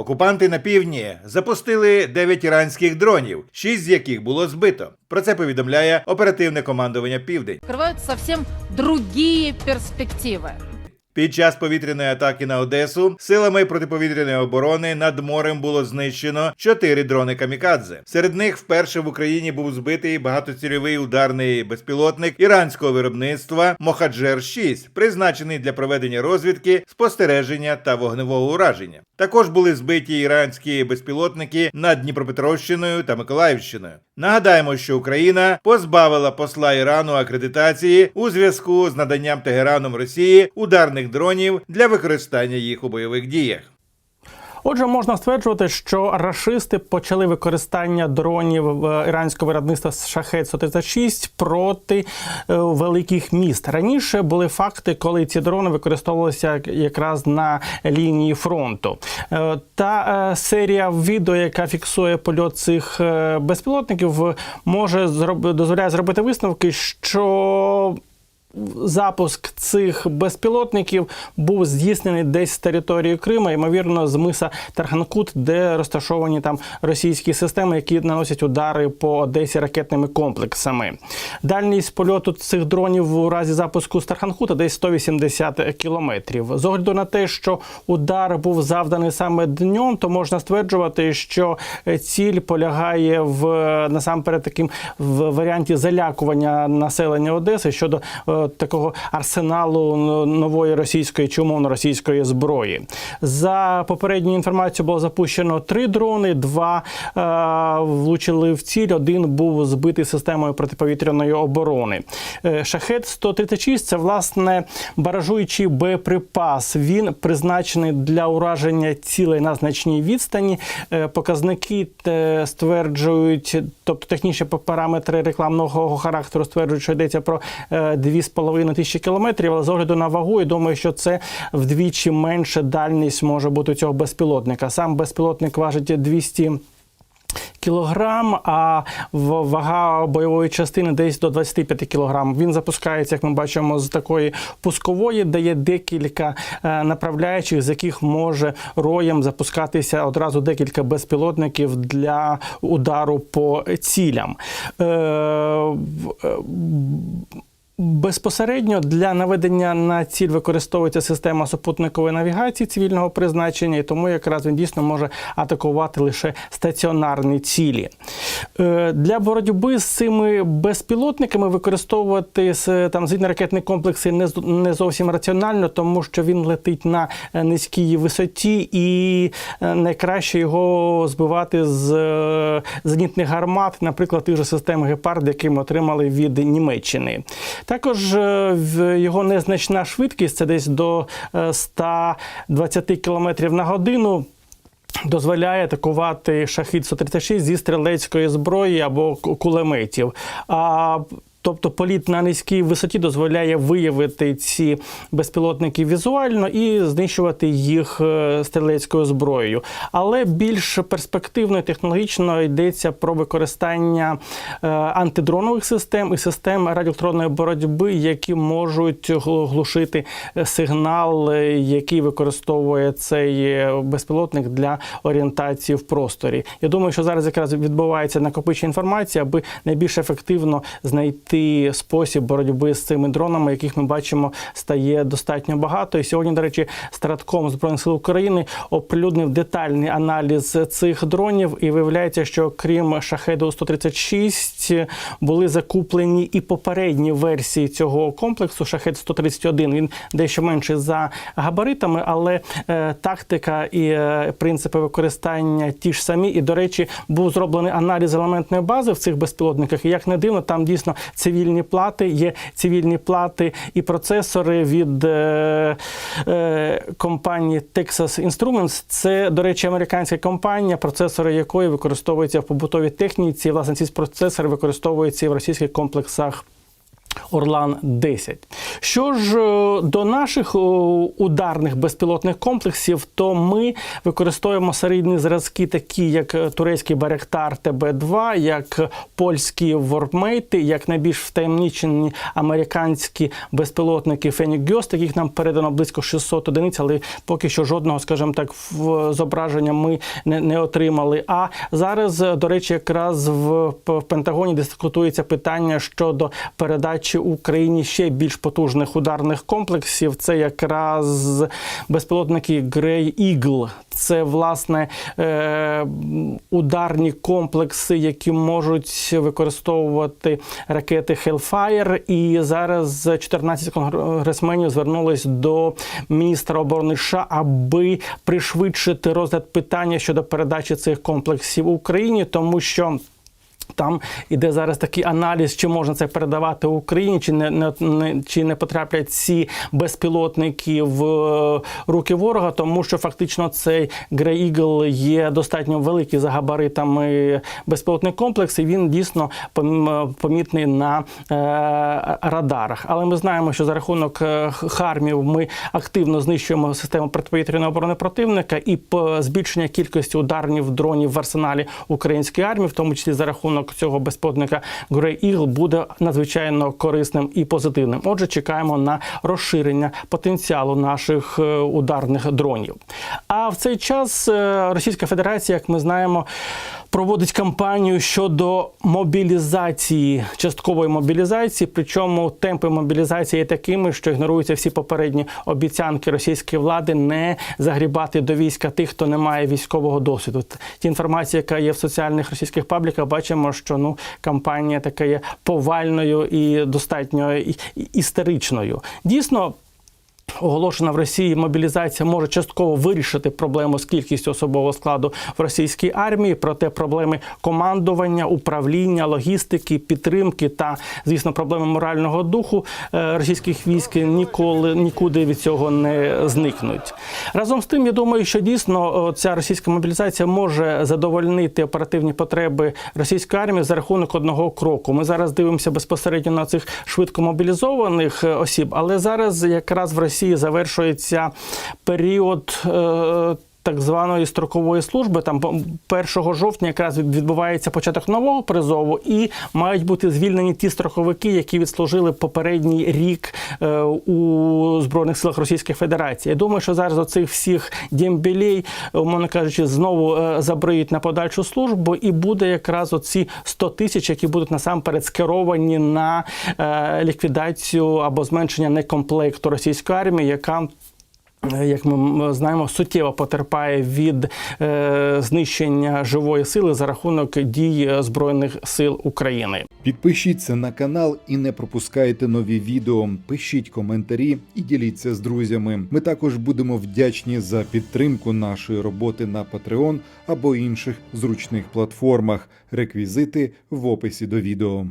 Окупанти на півдні запустили 9 іранських дронів, 6 з яких було збито. Про це повідомляє оперативне командування Південь. открывают зовсім інші перспективы. Під час повітряної атаки на Одесу силами протиповітряної оборони над морем було знищено чотири дрони камікадзе. Серед них вперше в Україні був збитий багатоцільовий ударний безпілотник іранського виробництва Мохаджер 6 призначений для проведення розвідки, спостереження та вогневого ураження. Також були збиті іранські безпілотники над Дніпропетровщиною та Миколаївщиною. Нагадаємо, що Україна позбавила посла Ірану акредитації у зв'язку з наданням Тегераном Росії ударних дронів для використання їх у бойових діях. Отже, можна стверджувати, що рашисти почали використання дронів е, іранського виробництва шахет 136 проти е, великих міст. Раніше були факти, коли ці дрони використовувалися якраз на лінії фронту. Е, Та серія відео, яка фіксує польот цих безпілотників, може дозволяє зробити висновки, що Запуск цих безпілотників був здійснений десь з території Криму, ймовірно, з миса Тарханкут, де розташовані там російські системи, які наносять удари по Одесі ракетними комплексами. Дальність польоту цих дронів у разі запуску з Тарханкута десь 180 кілометрів. З огляду на те, що удар був завданий саме днем, то можна стверджувати, що ціль полягає в насамперед таким в варіанті залякування населення Одеси щодо е, такого арсеналу нової російської чи умовно російської зброї. За попередню інформацію було запущено три дрони, два е, влучили в ціль. Один був збитий системою протиповітряної оборони. Е, шахет 136 це власне баражуючий боєприпас. Він призначений для ураження цілей на значній відстані. Е, показники е, стверджують, тобто технічні параметри рекламного характеру стверджують, що йдеться про 2,5 3,5 тисячі кілометрів. Але з огляду на вагу, я думаю, що це вдвічі менше дальність може бути у цього безпілотника. Сам безпілотник важить 200 Кілограм, а вага бойової частини десь до 25 кілограм. Він запускається, як ми бачимо, з такої пускової, де є декілька е, направляючих, з яких може роєм запускатися одразу декілька безпілотників для удару по цілям. Е, е, Безпосередньо для наведення на ціль використовується система супутникової навігації цивільного призначення, і тому якраз він дійсно може атакувати лише стаціонарні цілі. Е, Для боротьби з цими безпілотниками використовувати с- там зенітно-ракетні комплекси не, не зовсім раціонально, тому що він летить на е, низькій висоті, і е, найкраще його збивати з е, зенітних гармат, наприклад, тих же систем Гепард, які ми отримали від Німеччини. Також е, його незначна швидкість це десь до е, 120 км на годину. Дозволяє атакувати шахід 136 зі стрілецької зброї або кулеметів. А Тобто політ на низькій висоті дозволяє виявити ці безпілотники візуально і знищувати їх е, стрілецькою зброєю. Але більш перспективно і технологічно йдеться про використання е, антидронових систем і систем радіоелектронної боротьби, які можуть гл- глушити е, сигнал, який використовує цей безпілотник для орієнтації в просторі. Я думаю, що зараз якраз відбувається накопичення інформації, аби найбільш ефективно знайти спосіб боротьби з цими дронами, яких ми бачимо стає достатньо багато. І сьогодні, до речі, Стратком збройних сил України оприлюднив детальний аналіз цих дронів, і виявляється, що крім шахеду 136 були закуплені і попередні версії цього комплексу. Шахет 131 він дещо менший за габаритами, але е, тактика і е, принципи використання ті ж самі. І, до речі, був зроблений аналіз елементної бази в цих безпілотниках. І як не дивно, там дійсно цивільні плати, є цивільні плати і процесори від е, е, компанії Texas Instruments. Це, до речі, американська компанія, процесори якої використовуються в побутовій техніці. Власне, ці процесори і в російських комплексах Орлан 10 Що ж е, до наших ударних безпілотних комплексів, то ми використовуємо серійні зразки, такі як е, турецький Беректар ТБ2, як польські Вормейти, як найбільш втаємничені американські безпілотники Фенігьос, яких нам передано близько 600 одиниць, але поки що жодного, скажімо так, зображення ми не, не отримали. А зараз, до речі, якраз в Пентагоні дискутується питання щодо передачі Україні ще більш потужних ударних комплексів. Це якраз безпілотники Grey Eagle. Це власне е, ударні комплекси, які можуть використовувати ракети Hellfire. І зараз 14 конгресменів звернулись до міністра оборони США, аби пришвидшити розгляд питання щодо передачі цих комплексів Україні, тому що. Там іде зараз такий аналіз, чи можна це передавати Україні, чи не, не, чи не потраплять ці безпілотники в е, руки ворога, тому що фактично цей Grey Eagle є достатньо великий за габаритами безпілотний комплекс, і він дійсно пом- помітний на е, радарах. Але ми знаємо, що за рахунок е, хармів ми активно знищуємо систему протиповітряної оборони противника і збільшення кількості ударних дронів в арсеналі української армії, в тому числі за рахунок цього безпілотника Grey Eagle, буде надзвичайно корисним і позитивним. Отже, чекаємо на розширення потенціалу наших е, ударних дронів. А в цей час е, Російська Федерація, як ми знаємо, проводить кампанію щодо мобілізації, часткової мобілізації. Причому темпи мобілізації є такими, що ігноруються всі попередні обіцянки російської влади не загрібати до війська тих, хто не має військового досвіду. Ті інформація, яка є в соціальних російських пабліках, бачимо, що ну кампанія така є повальною і достатньо істеричною. Дійсно. Оголошена в Росії мобілізація може частково вирішити проблему з кількістю особового складу в російській армії, проте проблеми командування, управління, логістики, підтримки та, звісно, проблеми морального духу е, російських військ ніколи нікуди від цього не зникнуть. Разом з тим, я думаю, що дійсно ця російська мобілізація може задовольнити оперативні потреби російської армії за рахунок одного кроку. Ми зараз дивимося безпосередньо на цих швидко мобілізованих е, осіб, але зараз якраз в Росії завершується період. Так званої строкової служби там 1 жовтня якраз відбувається початок нового призову, і мають бути звільнені ті строковики, які відслужили попередній рік е, у збройних силах Російської Федерації. Я думаю, що зараз оцих всіх дємбілей, умовно кажучи, знову е, забриють на подальшу службу, і буде якраз оці 100 тисяч, які будуть насамперед скеровані на е, ліквідацію або зменшення некомплекту російської армії, яка як ми знаємо, суттєво потерпає від е, знищення живої сили за рахунок дій збройних сил України. Підпишіться на канал і не пропускайте нові відео. Пишіть коментарі і діліться з друзями. Ми також будемо вдячні за підтримку нашої роботи на Patreon або інших зручних платформах. Реквізити в описі до відео.